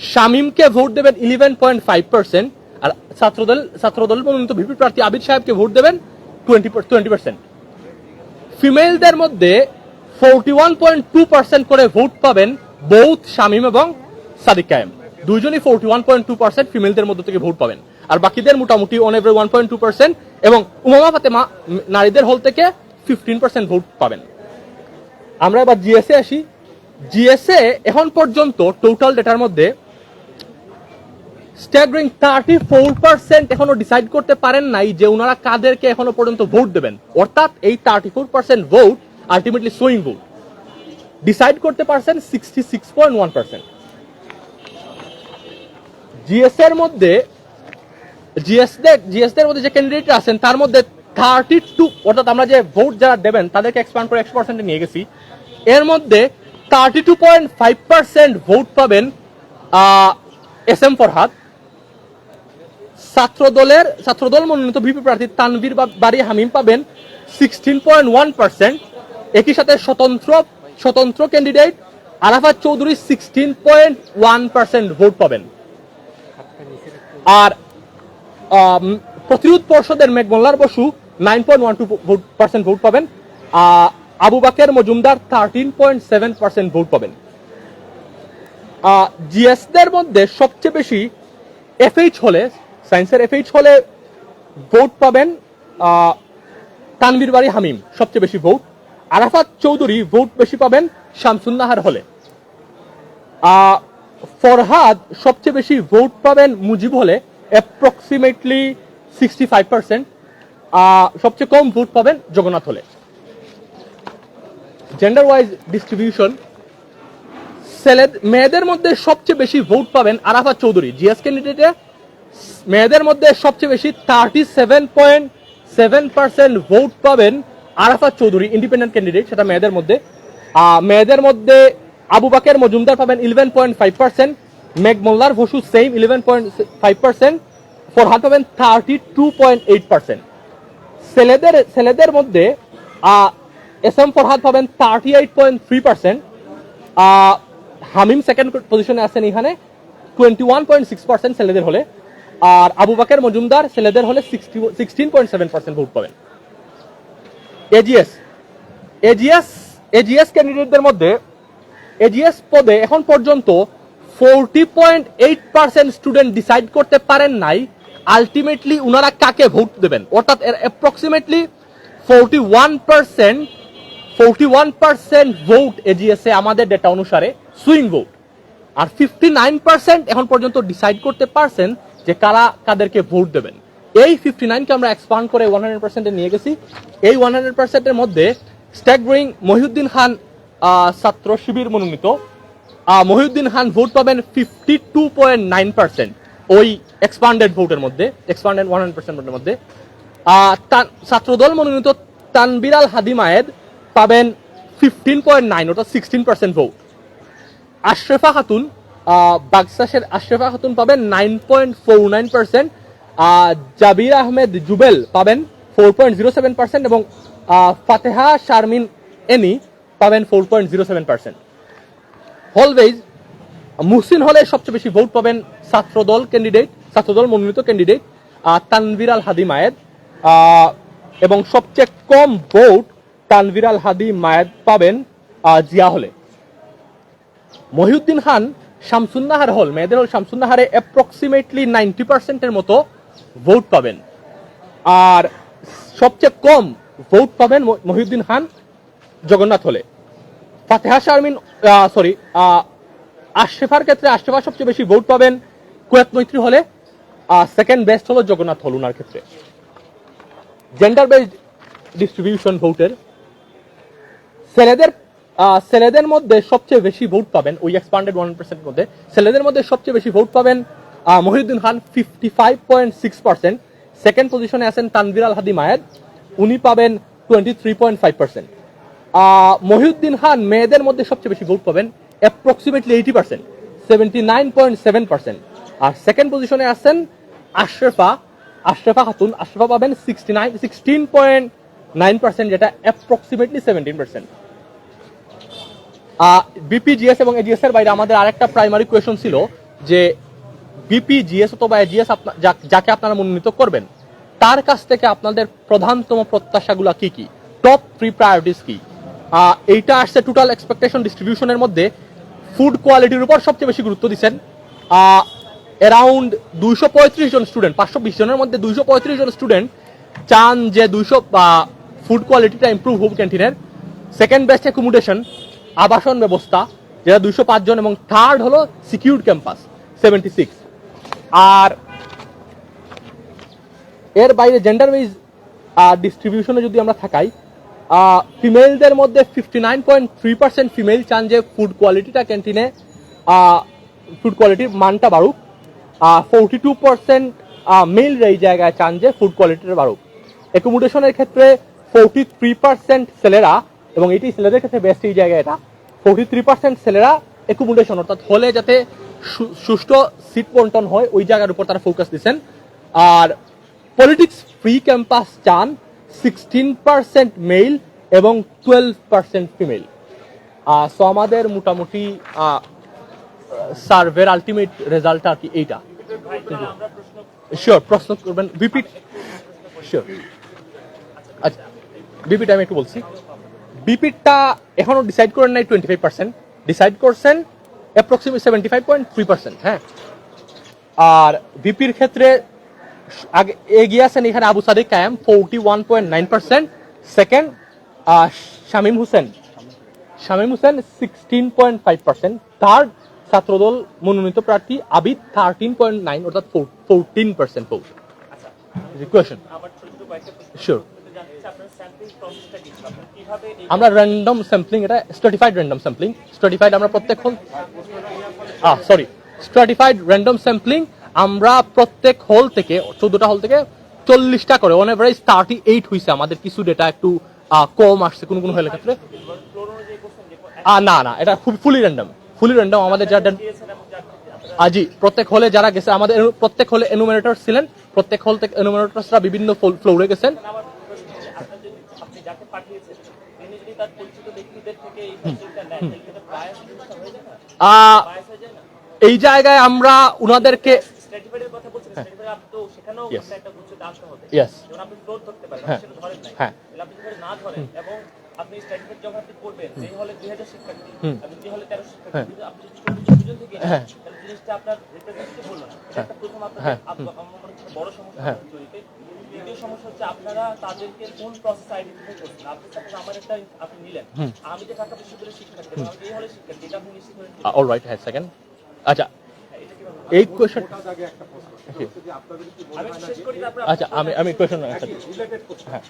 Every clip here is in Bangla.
শামীমকে ভোট দেবেন ইলেভেন পয়েন্ট ফাইভ পার্সেন্ট আর ছাত্রদল ছাত্রদল মনোনীত ভিপি প্রার্থী আবিদ সাহেবকে ভোট দেবেন টোয়েন্টি টোয়েন্টি পার্সেন্ট ফিমেলদের মধ্যে forty one point two percent করে ভোট পাবেন বৌথ শামীম এবং সাদিক কায়েম। দুইজনই forty one point two percent ফিমেলদের মধ্যে থেকে ভোট পাবেন। আর বাকিদের মোটামুটি on average one point two percent এবং উমামা ফাতেমা নারীদের হল থেকে ফিফটিন পার্সেন্ট ভোট পাবেন। আমরা এবার জিএসএ আসি। জিএসএ এখন পর্যন্ত টোটাল ডেটার মধ্যে স্ট্যাগরিং থার্টি ফোর পার্সেন্ট এখনও ডিসাইড করতে পারেন নাই যে ওনারা কাদেরকে এখনও পর্যন্ত ভোট দেবেন। অর্থাৎ এই thirty four percent vote ultimately swing vote decide করতে পারছেন sixty six point one percent GS এর মধ্যে জিএস জিএস এর মধ্যে যে ক্যান্ডিডেট আছেন, তার মধ্যে থার্টি টু অর্থাৎ আমরা যে ভোট যারা দেবেন, তাদেরকে এক্সপান্ড করে একশো পার্সেন্টে নিয়ে গেছি। এর মধ্যে thirty two point five percent vote পাবেন এস এম ফরহাদ ছাত্রদলের ছাত্রদল মনোনীত ভিপি প্রার্থী তানভীর বাড়ি হামিম পাবেন সিক্সটিন পয়েন্ট ওয়ান পার্সেন্ট একই সাথে স্বতন্ত্র স্বতন্ত্র candidate Arafat Chowdhury sixteen point one percent vote পাবেন। আর প্রতিরোধ পর্ষদের Meghmallar Basu nine point one two percent vote পাবেন। Abu Baker Majumdar thirteen point seven percent vote পাবেন। জিএসদের মধ্যে সবচেয়ে বেশি এফএইচ হলে সায়েন্সের এফএইচ হলে ভোট পাবেন আহ, তানভীর বাড়ি হামিম সবচেয়ে বেশি ভোট আরাফাত চৌধুরী ভোট বেশি পাবেন শামসুন্নাহার হলে। ফরহাদ সবচেয়ে বেশি ভোট পাবেন মুজিব হলে অ্যাপ্রক্সিমেটলি সিক্সটি ফাইভ পার্সেন্ট সবচেয়ে কম ভোট পাবেন জগন্নাথ হলে। জেন্ডার ওয়াইজ ডিস্ট্রিবিউশন ছেলে মেয়েদের মধ্যে সবচেয়ে বেশি ভোট পাবেন আরাফাত চৌধুরী জিএস ক্যান্ডিডেটে মেয়েদের মধ্যে সবচেয়ে বেশি thirty seven point seven percent vote পাবেন আরাফাত চৌধুরী ইন্ডিপেন্ডেন্ট ক্যান্ডিডেট সেটা মেয়েদের মধ্যে। মেয়েদের মধ্যে আবু বাকের মজুমদার পাবেন eleven point five percent Meghmallar Basu same eleven point five percent Farhad পাবেন thirty two point eight percent ছেলেদের ছেলেদের মধ্যে এস এম ফরহাদ পাবেন thirty eight point three percent Hamim second পজিশনে আছেন এখানে twenty one point six percent ছেলেদের হলে। আর আবু বাকের মজুমদার ছেলেদের হলে sixteen point seven percent vote পাবেন। এজিএস এজিএস এজিএস ক্যান্ডিডেটদের মধ্যে এজিএস পদে এখন পর্যন্ত forty point eight percent student decide করতে পারেন নাই। আলটিমেটলি উনারা কাকে ভোট দেবেন? অর্থাৎ approximately forty one percent forty one percent vote AGS এ আমাদের ডেটা অনুসারে সুইং ভোট আর ফিফটি নাইন পার্সেন্ট এখন পর্যন্ত ডিসাইড করতে পারছেন যে কারা কাদেরকে ভোট দেবেন। এই ফিফটি নাইনকে আমরা এক্সপান্ড করে ওয়ান হান্ড্রেড পার্সেন্টে নিয়ে গেছি। এই ওয়ান হান্ড্রেড পার্সেন্টের মধ্যে স্ট্যাগরিং মহিউদ্দিন খান ছাত্র শিবির মনোনীত। মহিউদ্দিন খান ভোট পাবেন fifty two point nine percent ওই এক্সপান্ডেড ভোটের মধ্যে এক্সপান্ডেড ওয়ান হান্ড্রেড পার্সেন্টের মধ্যে। আহ, তান- ছাত্রদল মনোনীত তানবিরাল হাদি মায়েদ পাবেন ফিফটিন পয়েন্ট নাইন ওটা sixteen percent vote Ashrefa Khatun বাগসাসের Ashrefa Khatun পাবেন nine point four nine percent Jabir Ahmed Jubel পাবেন four point zero seven percent এবং ফাতেহা শারমিন এনি পাবেন four point zero seven percent Muhsin হলে সবচেয়ে বেশি ভোট পাবেন ছাত্রদল ক্যান্ডিডেট ছাত্রদল মনোনীত ক্যান্ডিডেট তানভীর আল হাদি মায়েদ। এবং সবচেয়ে কম ভোট তানভীর আল হাদি মায়েদ পাবেন জিয়া হলে। মহিউদ্দিন খান শামসুন্নাহার হল, মেয়েদের হল শামসুন্নাহারে অ্যাপ্রক্সিমেটলি নাইনটি পার্সেন্টের মতো ভোট পাবেন। আর সবচেয়ে কম ভোট পাবেন মহিউদ্দিন খান জগন্নাথ হলে। ফাতেহা শারমিন সরি আশরেফার ক্ষেত্রে আশরেফা সবচেয়ে বেশি ভোট পাবেন কুয়েত মৈত্রী হলে, আর সেকেন্ড বেস্ট হলো জগন্নাথ হল উনার ক্ষেত্রে। জেন্ডার বেসড ডিস্ট্রিবিউশন ভোটের ছেলেদের ছেলেদের মধ্যে সবচেয়ে বেশি ভোট পাবেন, ওই এক্সপান্ডেড ওয়ান পার্সেন্ট মধ্যে, ছেলেদের মধ্যে সবচেয়ে বেশি ভোট পাবেন Mohiuddin Khan fifty five point six percent second পজিশনে আছেন তানবির আল হাদি মায়েদ, উনি পাবেন twenty three point five percent Mohiuddin Khan মেয়েদের মধ্যে সবচেয়ে বেশি ভোট পাবেন approximately eighty percent seventy nine point seven percent আর সেকেন্ড পজিশনে আছেন আশরেফা আশরেফা খাতুন, আশরেফা পাবেন sixty nine sixteen point nine percent যেটা approximately seventeen percent VP GS এবং এজিএস এর বাইরে আমাদের আরেকটা প্রাইমারি কোয়েশন ছিল যে বিপিজিএস অথবা এজিএস যাকে আপনারা মনোনীত করবেন, তার কাছ থেকে আপনাদের প্রধানতম প্রত্যাশাগুলো কি কি? টপ থ্রি প্রায়োরিটিস কি? এইটা আসছে টোটাল এক্সপেকটেশন ডিস্ট্রিবিউশনের মধ্যে ফুড কোয়ালিটির উপর সবচেয়ে বেশি গুরুত্ব দিচ্ছেন। অ্যারাউন্ড দুইশো পঁয়ত্রিশ জন স্টুডেন্ট পাঁচশো বিশ জনের মধ্যে দুইশো পঁয়ত্রিশ জন স্টুডেন্ট চান যে দুইশো ফুড কোয়ালিটিটা ইম্প্রুভ হোক ক্যান্টিনের সেকেন্ড বেস্ট অ্যাকোমোডেশন আবাসন ব্যবস্থা, যেটা দুইশো পাঁচ জন এবং থার্ড হলো সিকিউর ক্যাম্পাস সেভেন্টি সিক্স আর এর বাইরে জেন্ডার ওয়াইজ ডিস্ট্রিবিউশনে যদি আমরা থাকাই ফিমেলদের মধ্যে fifty nine point three percent female চান যে ফুড কোয়ালিটিটা ক্যান্টিনে ফুড কোয়ালিটির মানটা বাড়ুক ফোরটি টু পার্সেন্ট মেল এই জায়গায় চান যে ফুড কোয়ালিটিটা বাড়ুক। অ্যাকোমোডেশনের ক্ষেত্রে ফোরটি থ্রি পার্সেন্ট ছেলেরা এবং এটি ছেলেদের ক্ষেত্রে বেস্ট এই জায়গা এটা। ফোরটি থ্রি পার্সেন্ট ছেলেরা অ্যাকোমোডেশন অর্থাৎ হলে যাতে সুষ্ঠু সিট বন্টন হয়, ওই জায়গার উপর তারা ফোকাস দিচ্ছেন। আর পলিটিক্স ফ্রি ক্যাম্পাস চান সিক্সটিন পার্সেন্ট মেল এবং টুয়েলভ পার্সেন্ট ফিমেল সো আমাদের মোটামুটি সার্ভের আলটিমেট রেজাল্ট আর কি এইটা। শিওর প্রশ্ন করবেন বিপিট শিওর আচ্ছা বিপিট আমি একটু বলছি। বিপিটটা এখনও ডিসাইড করেন নাই টোয়েন্টি ফাইভ পার্সেন্ট ডিসাইড করছেন approximate seventy five point three percent হ্যাঁ। আর বিপির ক্ষেত্রে আগে এগিয়ে আছেন এখানে Abu Sadik Kayam forty one point nine percent second Shamim Hossain. Shamim Hossain sixteen point five percent third Chhatradal মনোনীত প্রার্থী আবিদ থার্টিন পয়েন্ট নাইন অর্থাৎ fourteen percent vote question sure আমরা র্যান্ডম স্যাম্পলিং এটা স্ট্রাটিফাইড র্যান্ডম স্যাম্পলিং স্ট্রাটিফাইড আমরা প্রত্যেক hall uh sorry stratified random sampling আমরা প্রত্যেক হল থেকে চোদ্দটা হল থেকে চল্লিশটা করে অন এভারেজ থার্টি এইট হয়েছে আমাদের কিছু ডেটা একটু কম আসছে কোন কোন হলের ক্ষেত্রে। না না এটা খুব ফুলি র্যান্ডম ফুলি র্যান্ডম আমাদের যা আজি প্রত্যেক হলে যারা গেছে আমাদের প্রত্যেক হলে এনুমিনেটর ছিলেন প্রত্যেক হল থেকে এনুমিনেটরসরা বিভিন্ন ফ্লোরে গেছেন আমার প্রশ্ন হচ্ছে, আপনার যদি আপনি যাকে পাঠিয়েছেন তিনি যদি তার পরিচিত ব্যক্তিদের থেকে এই সাবজেক্টটা নেন তাহলে কি এটা bias জিনিসটা হয়ে যায় না আহ, বায়াস হয়ে যায় না এই জায়গায় আমরা উনাদেরকে হ্যাঁ। হ্যাঁ। তাহলে আপনি যখন করবেন যে হলে দুই হাজার শিক্ষার্থী আপনি যে হলে তেরো শিক্ষার্থী হ্যাঁ। আপনি যদি চল্লিশ জন থেকে হ্যাঁ। তাহলে জিনিসটা আপনার রিপ্রেজেন্টেটিভ হলো না। এটা প্রথম আপনার হ্যাঁ। বড় সমস্যা হ্যাঁ। দ্বিতীয় সমস্যা হচ্ছে আপনারা তাদেরকে কোন প্রসেস আইডেন্টিফাই করছেন? আপনি সাপোজ আমার একটা আপনি নিলেন আমি যে ঢাকা বিশ্ববিদ্যালয়ের শিক্ষার্থী আমি এই হলে শিক্ষার্থী এটা আপনি নিশ্চিত করেন দিলেন। অল রাইট হ্যাঁ সেকেন্ড আচ্ছা এই কোয়েশন আগে একটা প্রশ্ন সেটা হচ্ছে যে আপনাদের কি আমি হয় না শেষ যে করি তারপর আচ্ছা আমি আমি কোয়েশন হ্যাঁ।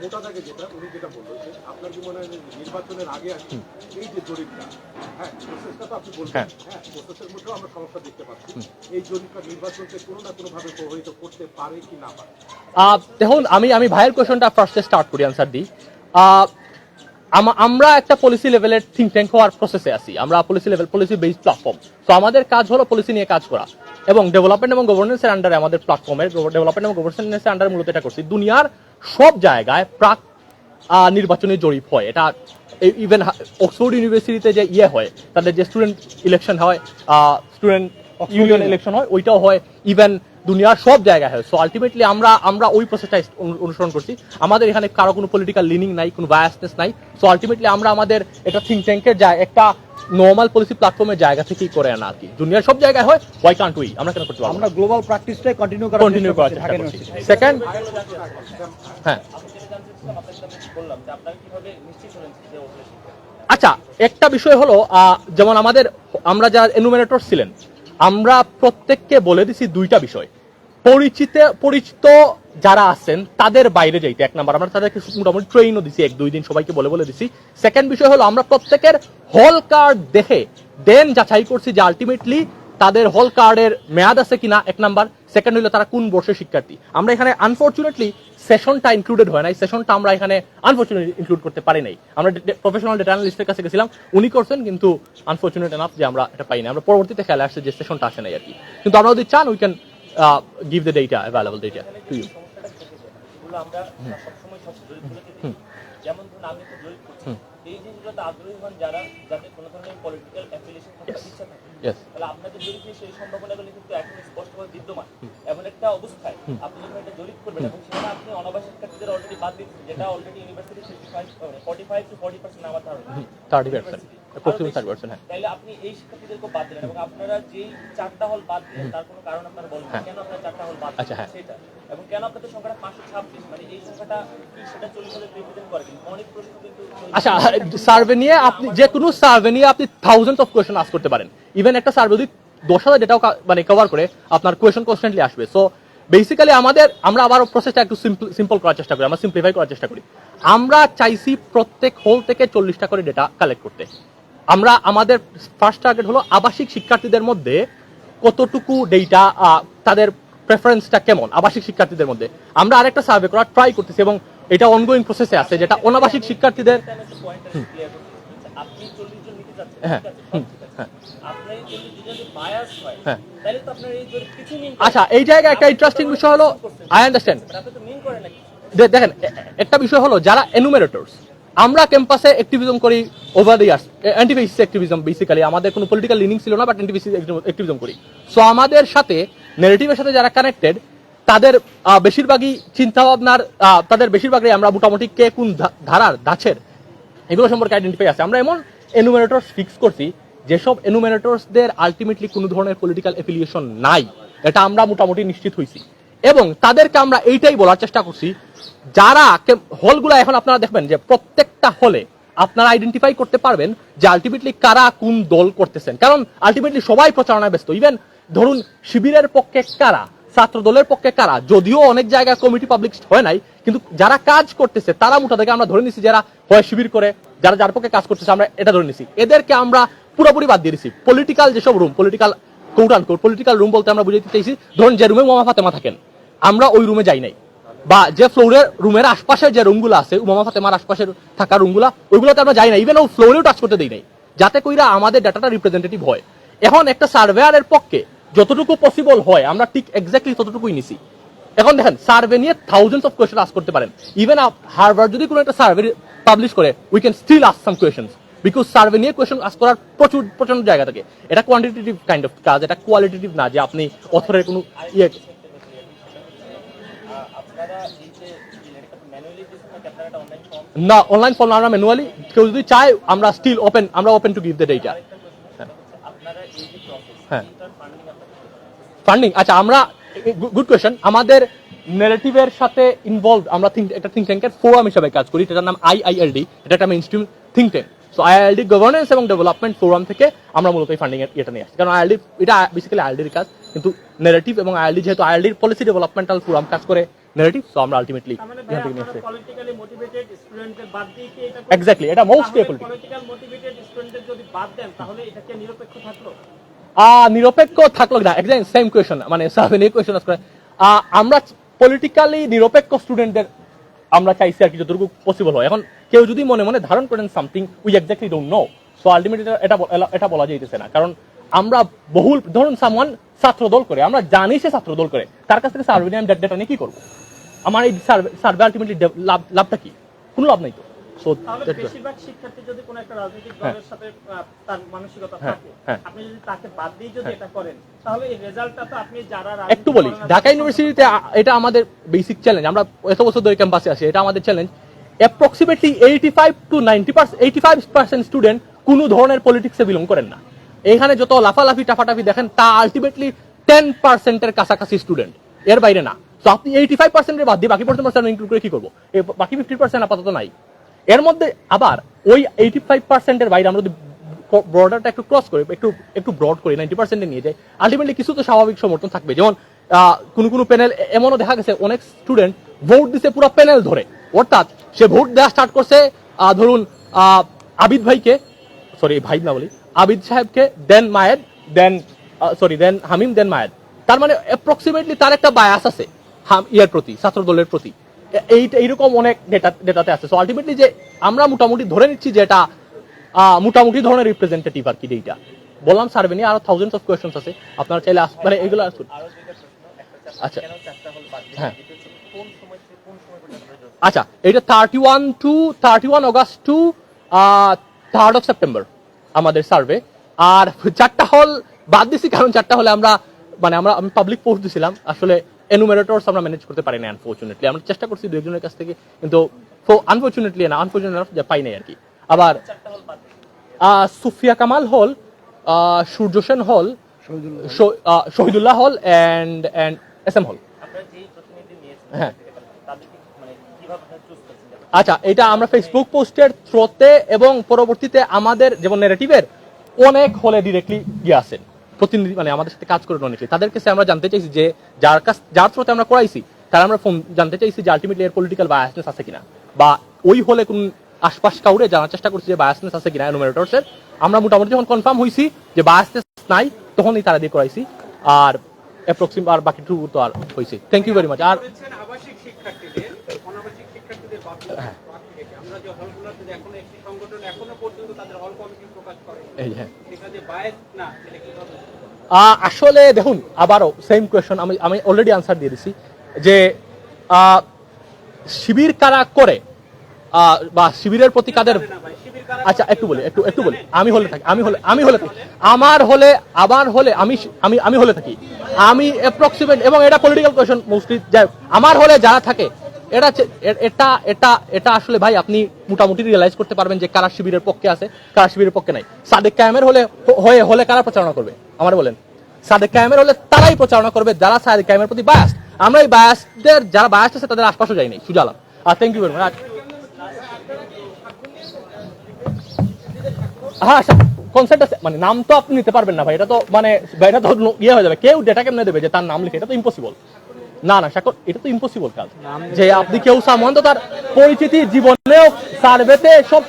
মোটা দাগে যেটা উনি যেটা বলল যে আপনার কি মনে হয় নির্বাচনের আগে কি এই যে জরিপটা হ্যাঁ প্রসেসটা তো আপনি বলবেন হ্যাঁ। হ্যাঁ প্রসেসের মধ্যেও আমরা সমস্যা দেখতে পাচ্ছি। এই জরিপটা নির্বাচনকে কোনো না কোনো ভাবে প্রভাবিত করতে পারে কি না পারে? দেখুন আমি আমি ভাইয়ের কোয়েশনটা ফার্স্টে স্টার্ট করি আনসার দিই আমরা একটা পলিসি লেভেলের থিঙ্ক ট্যাঙ্ক হওয়ার প্রসেসে আছি। আমরা policy level policy base platform তো আমাদের কাজ হলো পলিসি নিয়ে কাজ করা। এবং ডেভেলপমেন্ট এবং গভর্নেন্সের আন্ডারে আমাদের প্ল্যাটফর্মের ডেভেলপমেন্ট এবং গভর্নেন্সের আন্ডারে মূলত এটা করছি। দুনিয়ার সব জায়গায় প্রাক নির্বাচনে জরিপ হয়। এটা ইভেন অক্সফোর্ড ইউনিভার্সিটিতে যে ইয়ে হয় তাদের যে স্টুডেন্ট ইলেকশন হয় স্টুডেন্ট ইউনিয়ন ইলেকশন হয় ওইটাও হয় ইভেন দুনিয়ার সব জায়গায় হয়। সো আলটিমেটলি আমরা আমরা ওই প্রসেসটা অনুসরণ করছি। আমাদের এখানে কারও কোনো পলিটিক্যাল লিনিং নাই কোনো বায়াসনেস নাই। সো আলটিমেটলি আমরা আমাদের এটা থিঙ্ক ট্যাঙ্কের যায় একটা নর্মাল পলিসি প্ল্যাটফর্মের জায়গা থেকেই করে আনা আর কি। দুনিয়ার সব জায়গায় হয় ওয়াই কান্ট উই আমরা কেন করতে আমরা গ্লোবাল প্র্যাকটিসটাই কন্টিনিউ করার কন্টিনিউ করার চেষ্টা করছি। সেকেন্ড হ্যাঁ। আচ্ছা একটা বিষয় হলো আহ, যেমন আমাদের আমরা যারা এনুমিনেটর ছিলেন আমরা প্রত্যেককে বলে দিছি দুইটা বিষয়। পরিচিত পরিচিত যারা আছেন, তাদের বাইরে যাইতে। এক নাম্বার, আমরা তাদেরকে মোটামুটি ট্রেনও দিছি, এক, দুই দিন সবাইকে বলে বলে দিছি। সেকেন্ড বিষয় হলো, আমরা প্রত্যেকের হল কার্ড দেখে দেন যাচাই করছি যে আলটিমেটলি তাদের হল কার্ডের মেয়াদ আছে কিনা, এক নাম্বার। সেকেন্ড হলো, তারা কোন বর্ষের শিক্ষার্থী। আমরা এখানে আনফরচুনেটলি সেশনটা ইনক্লুডেড হয় নাই। সেশনটা আমরা এখানে আনফরচুনেটলি ইনক্লুড করতে পারি নাই। আমরা প্রফেশনাল ডেটা অ্যানালিস্টের কাছে গেছিলাম। উনি করছেন, কিন্তু আনফরচুনেট এনাফ যে আমরা এটা পাই না আমরা পরবর্তীতে খেলে আসছে যে সেশনটা আসে নাই আর কি। কিন্তু আমরা যদি চান উই ক্যান থেকে যায় এগুলো আমরা সবসময় সব জরিপগুলোতে দেখি যেমন ধরুন আমি একটা জরিপ করছি এই জিনিসগুলোতে আগ্রহী হন যারা যাদের কোনো ধরনের পলিটিক্যাল অ্যাফিলিয়েশন থাকার ইচ্ছা থাকে তাহলে আপনাদের জরিপে সেই সম্ভাবনাগুলি কিন্তু এখন স্পষ্টভাবে বিদ্যমান এমন একটা অবস্থায় আপনি যখন এটা জরিপ করবেন এবং সেখানে আপনি অনাবাসিক শিক্ষার্থীদের অলরেডি বাদ দিচ্ছেন যেটা already university fifty five forty five to forty percent আমার ধারণা thirty percent approximate thirty percent হ্যাঁ। তাইলে আপনি এই শিক্ষার্থীদেরকে বাদ দিলেন এবং আপনারা যেই চারটা হল বাদ দিলেন তার কোনো কারণ আপনারা বলবেন কেন আপনারা চারটা হল বাদ আচ্ছা, হ্যাঁ। সেটা। এবং কেন আপনাদের সংখ্যাটা পাঁচশো ছাব্বিশ? মানে এই সংখ্যাটা কি সেটা চল্লিশ হলে রিপ্রেজেন্ট করে কিন্তু অনেক প্রশ্ন কিন্তু আচ্ছা সার্ভে নিয়ে আপনি যে কোনো সার্ভে নিয়ে আপনি থাউজেন্ড অফ কোয়েশন আস করতে পারেন। ইভেন একটা সার্ভে যদি দশ হাজার ডেটাও মানে কভার করে আপনার কোয়েশন কনস্ট্যান্টলি আসবে। সো বেসিক্যালি আমাদের আমরা আবার প্রসেসটা একটু সিম্পল করার চেষ্টা করি আমরা সিম্পলিফাই করার চেষ্টা করি। আমরা চাইছি প্রত্যেক হোল থেকে চল্লিশটা করে ডেটা কালেক্ট করতে। আমরা আমাদের ফার্স্ট টার্গেট হলো আবাসিক শিক্ষার্থীদের মধ্যে কতটুকু ডেটা তাদের প্রেফারেন্সটা কেমন আবাসিক শিক্ষার্থীদের মধ্যে? আমরা আরেকটা সার্ভে করার ট্রাই করতেছি এবং এটা অনগোয়িং প্রসেসে আছে যেটা অনাবাসিক শিক্ষার্থীদের হ্যাঁ। হ্যাঁ। হয়, করে আচ্ছা এই জায়গায় একটা ইন্টারেস্টিং বিষয় হলো আই আন্ডারস্ট্যান্ড দেখেন একটা বিষয় হলো যারা এনুমেরেটরস আমরা ক্যাম্পাসে অ্যাক্টিভিজম করি over the years antifascist activism basically আমাদের কোনো পলিটিক্যাল লিনিং ছিল না বাট অ্যান্টিফেসিস অ্যাক্টিভিজম করি। সো আমাদের সাথে নেগেটিভের সাথে যারা কানেক্টেড তাদের বেশিরভাগই চিন্তাভাবনার তাদের বেশিরভাগই আমরা মোটামুটি কে কোন ধারার, ধাঁচের, এগুলো সম্পর্কে আইডেন্টিফাই আছে। আমরা এমন এনুমেরেটরস ফিক্স করছি, যেসব এনুমেরেটরসদের আলটিমেটলি কোনো ধরনের পলিটিক্যাল এফিলিয়েশন নাই। এটা আমরা মোটামুটি নিশ্চিত হইছি। এবং তাদেরকে আমরা এইটাই বলার চেষ্টা করছি যারা হলগুলো এখন আপনারা দেখবেন যে প্রত্যেকটা হলে আপনারা আইডেন্টিফাই করতে পারবেন যে আলটিমেটলি কারা কোন দল করতেছেন। কারণ আলটিমেটলি সবাই প্রচারণায় ব্যস্ত। ইভেন ধরুন শিবিরের পক্ষে কারা, ছাত্র দলের পক্ষে কারা, যদিও অনেক জায়গায় কমিটি পাবলিক হয় নাই, কিন্তু যারা কাজ করতেছে, তারা মোটা থেকে আমরা ধরে নিছি যারা হয় শিবির করে, যারা যার পক্ষে কাজ করতেছে, আমরা এটা ধরে নিছি। এদেরকে আমরা পুরোপুরি বাদ দিয়ে দিছি। পলিটিক্যাল যেসব রুম পলিটিক্যাল কৌটান পলিটিক্যাল রুম বলতে আমরা বুঝাইতে চাইছি, ধরুন যে রুমে মোমা ফাতেমা থাকেন, আমরা ওই রুমে যাই নাই। বা যে ফ্লোরের রুমের আশপাশে যে রুমগুলো আছে, উমামা ফাতেমার আশপাশের থাকা রুমগুলো ওইগুলোতে আমরা যাই না ইভেন ও ফ্লোরেও টাচ করতে দিই নাই, যাতে কইরা আমাদের ডাটাটা রিপ্রেজেন্টেটিভ হয়। এখন একটা সার্ভেয়ারের পক্ষে যতটুকু পসিবল হয়, আমরা ঠিক এক্স্যাক্টলি ততটুকুই নিছি। এখন দেখেন সার্ভে নিয়ে থাউজেন্ডস অফ কোয়েশ্চেন আস করতে পারেন। ইভেন হার্ভার্ড যদি কোনো একটা সার্ভে পাবলিশ করে we can still ask some question because survey নিয়ে কোয়েশন আস করার প্রচুর, প্রচণ্ড জায়গা থাকে। এটা কোয়ান্টিটেটিভ কাইন্ড অফ কাজ, এটা কোয়ালিটেটিভ না যে আপনি অথরের কোনো ইয়ে আহ, আপনারা এই যে দিলেন, এটা ম্যানুয়ালি দিচ্ছেন নাকি আপনারা একটা অনলাইন ফর্ম না অনলাইন ফর্ম আমরা ম্যানুয়ালি কেউ যদি চায়, আমরা স্টিল ওপেন আমরা open to give the data হ্যাঁ। ফান্ডিং আচ্ছা আমরা গুড কোয়েশ্চেন আমাদের নেগেটিভের সাথে ইনভলভ আমরা একটা থিঙ্ক ট্যাঙ্কের ফোরাম হিসাবে কাজ করি এটার নাম আইআইএলডি এটা একটা institute think tank so IILD governance এবং ডেভেলপমেন্ট ফোরাম থেকে আমরা মূলত এই ফান্ডিং এটা নিয়ে আসছি। কারণ আইএলডি এটা বেসিক্যালি আইএলডির কাজ, কিন্তু নেগেটিভ এবং আইএলডি যেহেতু আইএলডির পলিসি ডেভেলপমেন্টাল ফোরাম কাজ করে নেগেটিভ সো আমরা আলটিমেটলি এখান থেকে নিয়ে পলিটিক্যালি মোটিভেটেড স্টুডেন্টদের বাদ দিয়ে কি এটা Exactly, এটা mostly পলিটিক্যাল মোটিভেটেড স্টুডেন্টদের যদি বাদ দেন তাহলে এটা কি নিরপেক্ষ থাকল? নিরপেক্ষ থাকল না। সেম কোয়েশন মানে সার্ভে কোয়েশন করে আহ, আমরা পলিটিক্যালি নিরপেক্ষ স্টুডেন্টদের আমরা চাইছি আর কি যতটুকু পসিবল হয়। এখন কেউ যদি মনে মনে ধারণ করেন something we exactly don't know so ultimately এটা এটা বলা যাইতেছে না। কারণ আমরা বহুল ধরুন সামওয়ান ছাত্র দল করে আমরা জানি সে ছাত্র দল করে। তার কাছ থেকে সার্ভে নিয়ে আমি ডেটা নিয়ে কি করব? আমার এই সার্ভে আলটিমেটলি লাভ লাভটা কি? কোনো লাভ নাই তো। একটা হ্যাঁ। হ্যাঁ, হ্যাঁ। একটু বলি ঢাকা ইউনিভার্সিটিতে এটা আমাদের বেসিক চ্যালেঞ্জ আমরা এত বছর ধরে ক্যাম্পাসে আছি এটা আমাদের challenge approximately eighty five to ninety percent eighty five percent student কোনো ধরনের পলিটিক্সে বিলং করেন না। এখানে যত লাফালাফি, টাফাটাফি দেখেন, তা আলটিমেটলি টেন পার্সেন্টের কাছাকাছি স্টুডেন্ট এর বাইরে না। তো আপনি এইটি ফাইভ পার্সেন্টের বাদ দিয়ে বাকি পার্সেন্ট পার্সেন্ট ইনক্লুড করে কি করব? বাকি ফিফটি পার্সেন্ট আপাতত নাই। এর মধ্যে আবার ওই এইটি ফাইভ পার্সেন্টের বাইরে আমরা যদি বর্ডারটা একটু ক্রস করে, একটু একটু ব্রড করে নাইনটি পার্সেন্টে নিয়ে যায় আলটিমেটলি কিছু তো স্বাভাবিক সমর্থন থাকবে। যেমন কোনো কোনো প্যানেল এমনও দেখা গেছে, অনেক স্টুডেন্ট ভোট দিছে পুরো প্যানেল ধরে। অর্থাৎ সে ভোট দেওয়া স্টার্ট করছে ধরুন আবিদ ভাইকে সরি ভাই না বলি আবিদ সাহেবকে দেন মায়েদ দেন সরি দেন হামিম দেন মায়েদ। তার মানে অ্যাপ্রক্সিমেটলি তার একটা বায়াস আছে হাম ইয়ার প্রতি ছাত্র দলের প্রতি। এ- এই এইরকম অনেক ডেটা ডেটাতে আছে। সো আলটিমেটলি যে আমরা মোটামুটি ধরে নিচ্ছি যে এটা মোটামুটি ধরনের রিপ্রেজেন্টেটিভ আর কি এইটা বললাম সার্ভে নিয়ে আরও থাউজেন্ডস অফ কোয়েশ্চেন্স আছে। আপনারা চাইলে মানে এগুলো আসুন। আচ্ছা। হ্যাঁ। আচ্ছা এটা thirty one to thirty one August to third of September আমাদের সার্ভে আর চারটা হল বাদ দিছি কারণ চারটা হলে আমরা মানে আমরা আমি পাবলিক পোস্ট দিছিলাম। আসলে এনুমেরেটরস আমরা ম্যানেজ করতে পারি না আনফর্চুনেটলি আমরা চেষ্টা করছি দু একজনের কাছ থেকে কিন্তু আনফর্চুনেটলি না আনফর্চুনেট পাই নাই আর কি। আবার আহ, সুফিয়া কামাল হল আহ, সূর্য সেন হল শহীদুল্লাহ হল অ্যান্ড অ্যান্ড এস এম হল আপনারা যেই প্রতিনিধি নিয়েছেন হ্যাঁ। তাদেরকে মানে কীভাবে আপনারা চুজ করছেন আচ্ছা এটা আমরা ফেসবুক পোস্টের থ্রোতে এবং পরবর্তীতে আমাদের যেমন নেগেটিভের অনেক হলে ডিরেক্টলি গিয়ে আসেন প্রতিনিধি মানে আমাদের সাথে কাজ করেন অনেকে। তাদের কাছে আমরা জানতে চাইছি যে যার কাছ যার থ্রোতে আমরা করাইছি, তারা আমরা ফোন জানতে চাইছি যে আলটিমেটলি এর পলিটিক্যাল বায়াসনেস আছে কিনা। বা ওই হলে কোন আশপাশ কাউরে জানার চেষ্টা করছি যে বায়াসনেস আছে কিনা এনুমেরেটরসের আমরা মোটামুটি যখন কনফার্ম হয়েছি যে বায়াসনেস নাই, তখনই তারা দিয়ে করাইছি। আর অ্যাপ্রক্সিম আর বাকি টু তো আর হয়েছে থ্যাংক ইউ ভেরি মাচ আর বলেছেন আবাসিক শিক্ষার্থীদের অনাবাসিক শিক্ষার্থীদের বাদ হ্যাঁ। বাদ রেখে আমরা যে হলগুলোতে যে এখনও একটি সংগঠন এখনও পর্যন্ত তাদের হল কমিটি প্রকাশ করে এই হ্যাঁ আসলে দেখুন, আবারও সেম কোয়েশন আমি আমি অলরেডি আনসার দিয়ে দিছি যে শিবির কারা করে? বা শিবিরের প্রতি কাদের আচ্ছা একটু বলি, একটু একটু বলি। আমি হলে থাকি, আমি হলে আমি হলে থাকি। আমার হলে, আবার হলে আমি আমি আমি হলে থাকি। আমি অ্যাপ্রক্সিমেট এবং এটা পলিটিক্যাল কোয়েশন মোস্টলি যাই আমার হলে যারা থাকে এটা এটা এটা এটা আসলে ভাই আপনি মোটামুটি রিয়েলাইজ করতে পারবেন যে কারা শিবিরের পক্ষে আছে, কারা শিবিরের পক্ষে নাই। সাদেক কায়েমের হলে, হয়ে, হলে কারা প্রচারণা করবে? আমার বলেন। সাদেক কায়েমের হলে তারাই প্রচারণা করবে যারা সাদেক কায়েমের প্রতি বায়াস আমরা এই বায়াসদের যারা বায়াস আছে তাদের আশপাশও যাই নাই সুজালাম আর থ্যাংক ইউ ভেরি মাচ হ্যাঁ কনসেপ্ট আছে। মানে নাম তো আপনি নিতে পারবেন না ভাই। এটা তো মানে এটা তো ইয়ে হয়ে যাবে। কেউ ডেটা কেমনে দেবে যে তার নাম লিখে? এটা তো ইম্পসিবল না না সাকর এটা তো ইম্পসিবল কাজ। যে আপনি কেউ সামন তো তার পরিচিতি জীবনেও সার্ভেতে সব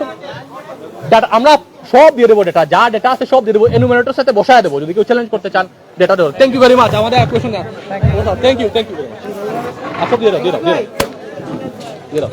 data আমরা সব দিয়ে দেবো ডেটা যা ডেটা আছে সব দিয়ে দেবো এনুমিনেটর সাথে বসায় দেবো যদি কেউ চ্যালেঞ্জ করতে চান ডেটা দেবো থ্যাংক ইউ ভেরি মাচ আমাদের question thank you thank you very much দিয়ে দাও দিয়ে দাও দিয়ে দাও। দিয়ে দাও।